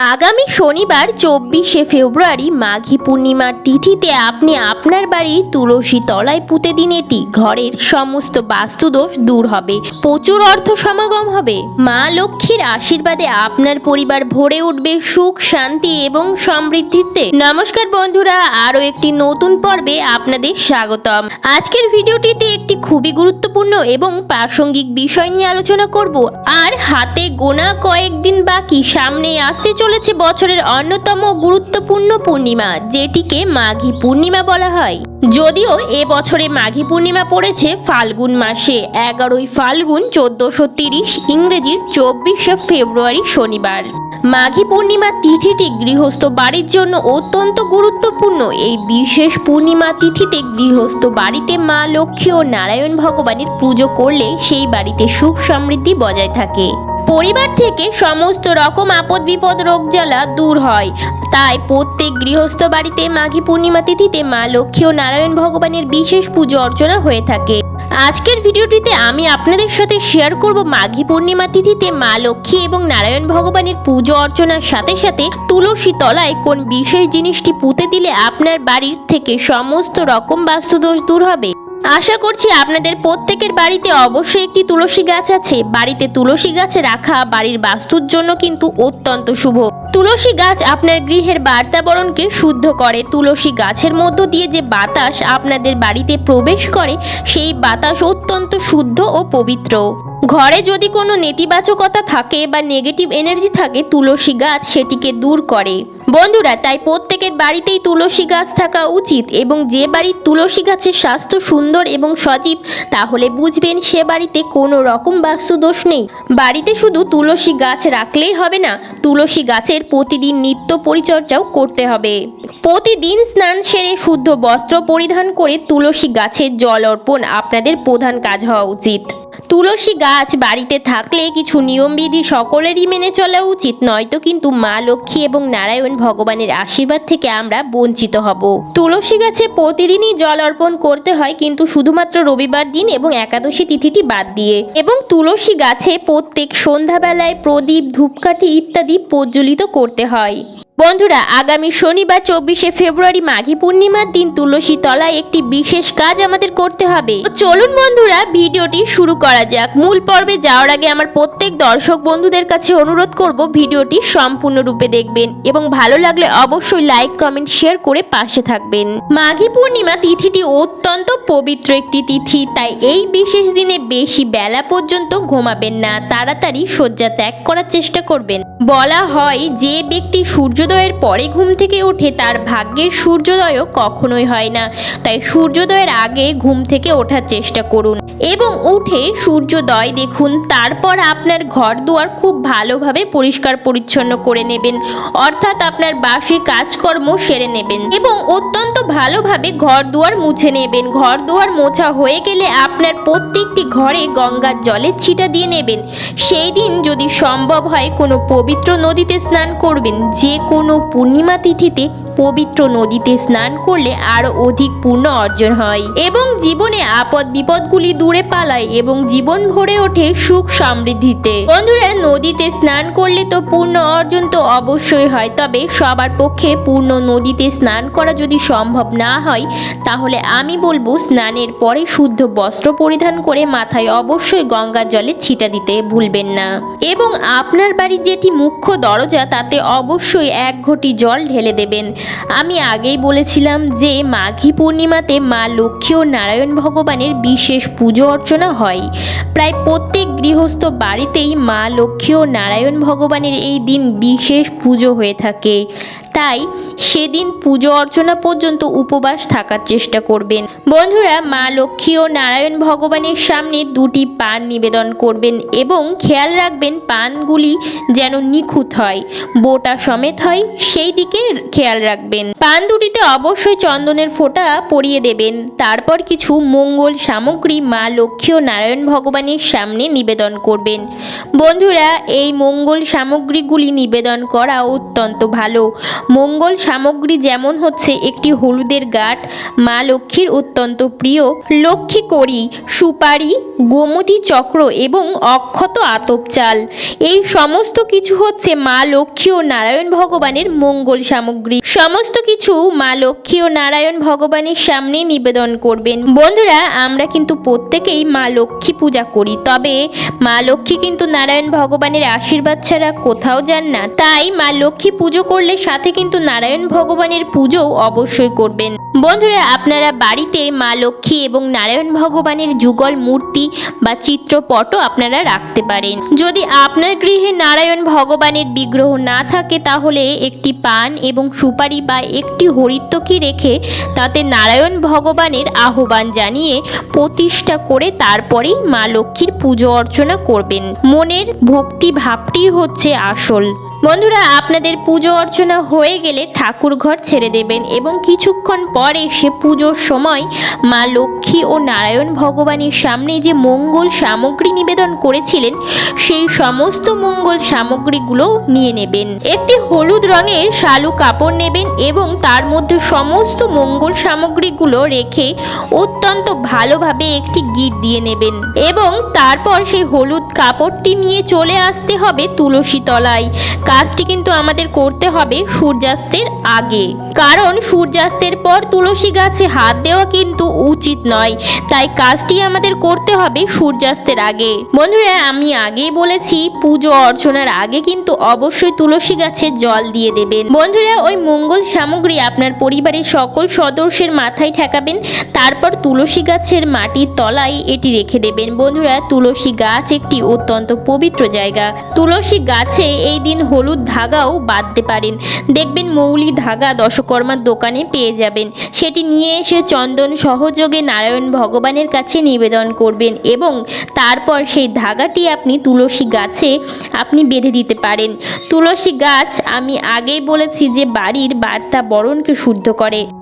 আগামী শনিবার চব্বিশে ফেব্রুয়ারি মাঘী পূর্ণিমার তিথিতে আপনি আপনার বাড়ির তুলসী তলায় পুঁতে দিন এটি। ঘরের সমস্ত বাস্তুদোষ দূর হবে। প্রচুর অর্থ সমাগম হবে। মা লক্ষ্মীর আশীর্বাদে আপনার পরিবার ভরে উঠবে সুখ, শান্তি এবং সমৃদ্ধিতে। নমস্কার বন্ধুরা, আরও একটি নতুন পর্বে আপনাদের স্বাগতম। আজকের ভিডিওটিতে একটি খুবই গুরুত্বপূর্ণ এবং প্রাসঙ্গিক বিষয় নিয়ে আলোচনা করব। আর হাতে গোনা কয়েকদিন বাকি সামনে আসতে চলেছে বছরের অন্যতম গুরুত্বপূর্ণ পূর্ণিমা, যেটিকে মাঘী পূর্ণিমা বলা হয়। যদিও এ বছরে মাঘী পূর্ণিমা পড়েছে ফাল্গুন মাসে। এগারোই ফাল্গুন চোদ্দশো তিরিশ ইংরেজির চব্বিশে ফেব্রুয়ারি শনিবার। মাঘী পূর্ণিমা তিথিটি গৃহস্থ বাড়ির জন্য অত্যন্ত গুরুত্বপূর্ণ। এই বিশেষ পূর্ণিমা তিথিতে গৃহস্থ বাড়িতে মা লক্ষ্মী ও নারায়ণ ভগবানের পুজো করলে সেই বাড়িতে সুখ সমৃদ্ধি বজায় থাকে। পরিবার থেকে সমস্ত রকম আপদ বিপদ রোগ জ্বালা দূর হয়। তাই প্রত্যেক গৃহস্থ বাড়িতে মাঘী পূর্ণিমা তিথিতে মা লক্ষ্মী ও নারায়ণ ভগবানের বিশেষ পুজো অর্চনা হয়ে থাকে। আজকের ভিডিওটিতে আমি আপনাদের সাথে শেয়ার করব মাঘী পূর্ণিমা তিথিতে মা লক্ষ্মী এবং নারায়ণ ভগবানের পুজো অর্চনার সাথে সাথে তুলসী তলায় কোন বিশেষ জিনিসটি পুঁতে দিলে আপনার বাড়ির থেকে সমস্ত রকম বাস্তুদোষ দূর হবে। আশা করছি আপনাদের প্রত্যেকের বাড়িতে অবশ্যই একটি তুলসী গাছ আছে। বাড়িতে তুলসী গাছ রাখা বাড়ির বাস্তুর জন্য কিন্তু অত্যন্ত শুভ। তুলসী গাছ আপনার গৃহের বার্তাবরণকে শুদ্ধ করে। তুলসী গাছের মধ্য দিয়ে যে বাতাস আপনাদের বাড়িতে প্রবেশ করে, সেই বাতাস অত্যন্ত শুদ্ধ ও পবিত্র। ঘরে যদি কোনো নেতিবাচকতা থাকে বা নেগেটিভ এনার্জি থাকে, তুলসী গাছ সেটিকে দূর করে। বন্ধুরা, তাই প্রত্যেকের বাড়িতেই তুলসী গাছ থাকা উচিত এবং যে বাড়ির তুলসী গাছের স্বাস্থ্য সুন্দর এবং সজীব, তাহলে বুঝবেন সে বাড়িতে কোনো রকম বাস্তুদোষ নেই। বাড়িতে শুধু তুলসী গাছ রাখলেই হবে না, তুলসী গাছের প্রতিদিন নিত্য পরিচর্যাও করতে হবে। প্রতিদিন স্নান সেরে শুদ্ধ বস্ত্র পরিধান করে তুলসী গাছের জল অর্পণ আপনাদের প্রধান কাজ হওয়া উচিত। তুলসী গাছ বাড়িতে থাকলে কিছু নিয়মবিধি সকলেরই মেনে চলা উচিত। নয়তো কিন্তু মা লক্ষ্মী এবং নারায়ণ ভগবানের আশীর্বাদ থেকে আমরা বঞ্চিত হব। তুলসী গাছে প্রতিদিনই জল অর্পণ করতে হয়, কিন্তু শুধুমাত্র রবিবার দিন এবং একাদশী তিথিটি বাদ দিয়ে। এবং তুলসী গাছে প্রত্যেক সন্ধ্যাবেলায় প্রদীপ, ধূপকাঠি ইত্যাদি প্রজ্বলিত করতে হয়। বন্ধুরা, আগামী শনিবার, চব্বিশে ফেব্রুয়ারি মাঘী পূর্ণিমার দিন তুলসী তলায় একটি বিশেষ কাজ আমাদের করতে হবে। চলুন বন্ধুরা, ভিডিওটি শুরু করা যাক। মূল পর্বে যাওয়ার আগে আমার প্রত্যেক দর্শক বন্ধুদের কাছে অনুরোধ করব ভিডিওটি সম্পূর্ণরূপে দেখবেন এবং ভালো লাগলে অবশ্যই লাইক, কমেন্ট, শেয়ার করে পাশে থাকবেন। মাঘী পূর্ণিমা তিথিটি অত্যন্ত পবিত্র একটি তিথি, তাই এই বিশেষ দিনে বেশি বেলা পর্যন্ত ঘুমাবেন না। তাড়াতাড়ি শয্যা ত্যাগ করার চেষ্টা করবেন। বলা হয় যে ব্যক্তি সূর্যোদয়ের পরে ঘুম থেকে ওঠে, তার ভাগ্যের সূর্যোদয়ও কখনোই হয় না। তাই সূর্যোদয়ের আগে ঘুম থেকে ওঠার চেষ্টা করুন এবং উঠে সূর্যোদয় দেখুন। তারপর আপনার ঘর দুয়ার খুব ভালোভাবে পরিষ্কার পরিচ্ছন্ন করে নেবেন। অর্থাৎ আপনার বাসি কাজকর্ম সেরে নেবেন এবং অত্যন্ত ভালোভাবে ঘর দুয়ার মুছে নেবেন। ঘর দুয়ার মোছা হয়ে গেলে আপনার প্রত্যেকটি ঘরে গঙ্গার জলের ছিটা দিয়ে নেবেন। সেই দিন যদি সম্ভব হয় কোনো পবিত্র নদীতে স্নান করবেন। যে কোনো পূর্ণিমা তিথিতে পবিত্র নদীতে স্নান করলে আরও অধিক পূর্ণ অর্জন হয়। এবং জীবনে আপদ বিপদগুলি দূরে পালায় এবং জীবন ভরে ওঠে সুখ সমৃদ্ধিতে। বন্ধুরা, নদীতে স্নান করলে তো পূর্ণ অর্জন তো অবশ্যই হয়। তবে সবার পক্ষে পূর্ণ নদীতে স্নান করা যদি সম্ভব না হয়, তাহলে আমি বলব স্নানের পরে শুদ্ধ বস্ত্র পরিধান করে মাথায় অবশ্যই গঙ্গার জলে ছিটা দিতে ভুলবেন না। এবং আপনার বাড়ির যেটি মুখ্য দরজা, তাতে অবশ্যই এক ঘটি জল ঢেলে দেবেন। আমি আগেই বলেছিলাম যে মাঘী পূর্ণিমাতে মা লক্ষ্মী ও নারায়ণ ভগবানের বিশেষ পুজো অর্চনা হয়। প্রায় প্রত্যেক গৃহস্থ বাড়িতেই মা লক্ষ্মী ও নারায়ণ ভগবানের এই দিন বিশেষ পুজো হয়ে থাকে। তাই সেদিন পুজো অর্চনা পর্যন্ত উপবাস থাকার চেষ্টা করবেন। বন্ধুরা, মা লক্ষ্মী ও নারায়ণ ভগবানের সামনে দুটি পান নিবেদন করবেন এবং খেয়াল রাখবেন পানগুলি যেন নিখুঁত হয়, বোটা সমেত হয়, সেই দিকে খেয়াল রাখবেন। পান দুটিতে অবশ্যই চন্দনের ফোঁটা পরিয়ে দেবেন। তারপর কিছু মঙ্গল সামগ্রী মা লক্ষ্মী ও নারায়ণ ভগবানের সামনে নিবেদন নিবেদন করবেন। বন্ধুরা, এই মঙ্গল সামগ্রীগুলি নিবেদন করা অত্যন্ত ভালো। মঙ্গল সামগ্রী যেমন হচ্ছে একটি হলুদের গাঠ মা লক্ষ্মীর অত্যন্ত প্রিয়। লক্ষ্মী কড়ি, সুপারি, গোমতী চক্র এবং অক্ষত আতপ চাল। এই সমস্ত কিছু হচ্ছে মা লক্ষ্মী ও নারায়ণ ভগবানের মঙ্গল সামগ্রী। সমস্ত কিছু মা লক্ষ্মী ও নারায়ণ ভগবানের সামনে নিবেদন করবেন। বন্ধুরা, আমরা কিন্তু প্রত্যেকেই মা লক্ষ্মী পূজা করি। তবে মা লক্ষ্মী কিন্তু নারায়ণ ভগবানের আশীর্বাদ ছাড়া কোথাও যান না। তাই মা লক্ষ্মী পুজো করলে সাথে কিন্তু নারায়ণ ভগবানের পুজোও অবশ্যই করবেন। বন্ধুরা, আপনারা বাড়িতে মা লক্ষ্মী এবং নারায়ণ ভগবানের যুগল মূর্তি বা চিত্রপটও আপনারা রাখতে পারেন। যদি আপনার গৃহে নারায়ণ ভগবানের বিগ্রহ না থাকে, তাহলে একটি পান এবং সুপারি বা একটি হরিত্বকি রেখে তাতে নারায়ণ ভগবানের আহ্বান জানিয়ে প্রতিষ্ঠা করে তারপরেই মা লক্ষ্মীর পুজো অর্চনা করবেন। মনের ভক্তি ভাবটি হচ্ছে আসল। বন্ধুরা, আপনাদের পুজো অর্চনা হয়ে গেলে ঠাকুর ঘর ছেড়ে দেবেন এবং কিছুক্ষণ পরে সে পুজোর সময় মা লক্ষ্মী ও নারায়ণ ভগবানের সামনে যে মঙ্গল সামগ্রী নিবেদন করেছিলেন, সেই সমস্ত মঙ্গল সামগ্রীগুলো নিয়ে নেবেন। একটি হলুদ রঙের শালু কাপড় নেবেন এবং তার মধ্যে সমস্ত মঙ্গল সামগ্রীগুলো রেখে অত্যন্ত ভালোভাবে একটি গিট দিয়ে নেবেন এবং তারপর সেই হলুদ কাপড়টি নিয়ে চলে আসতে হবে তুলসী তলায়। কাজটি কিন্তু আমাদের করতে হবে সূর্যাস্তের আগে। কারণ সূর্যাস্তের পর তুলসী গাছে হাত দেওয়া কিন্তু উচিত নয়। তাই কাজটি আমাদের করতে হবে সূর্যাস্তের আগে। বন্ধুরা, আমি আগেই বলেছি, পুজো অর্চনার আগে কিন্তু অবশ্যই তুলসী গাছে জল দিয়ে দেবেন। বন্ধুরা, ওই মঙ্গল সামগ্রী আপনার পরিবারের সকল সদস্যের মাথায় ঠেকাবেন, তারপর তুলসী গাছের মাটির তলায় এটি রেখে দেবেন। বন্ধুরা, তুলসী গাছ একটি অত্যন্ত পবিত্র জায়গা। তুলসী গাছে এই দিন হলুদ ধাগাও বাঁধতে পারেন। দেখবেন মৌলি ধাগা দশকর্মার দোকানে পেয়ে যাবেন। সেটি নিয়ে এসে চন্দন সহযোগে নারায়ণ ভগবানের কাছে নিবেদন করবেন এবং তারপর সেই ধাগাটি আপনি তুলসী গাছে আপনি বেঁধে দিতে পারেন। তুলসী গাছ, আমি আগেই বলেছি যে বাড়ির বার্তা বরণকে শুদ্ধ করে।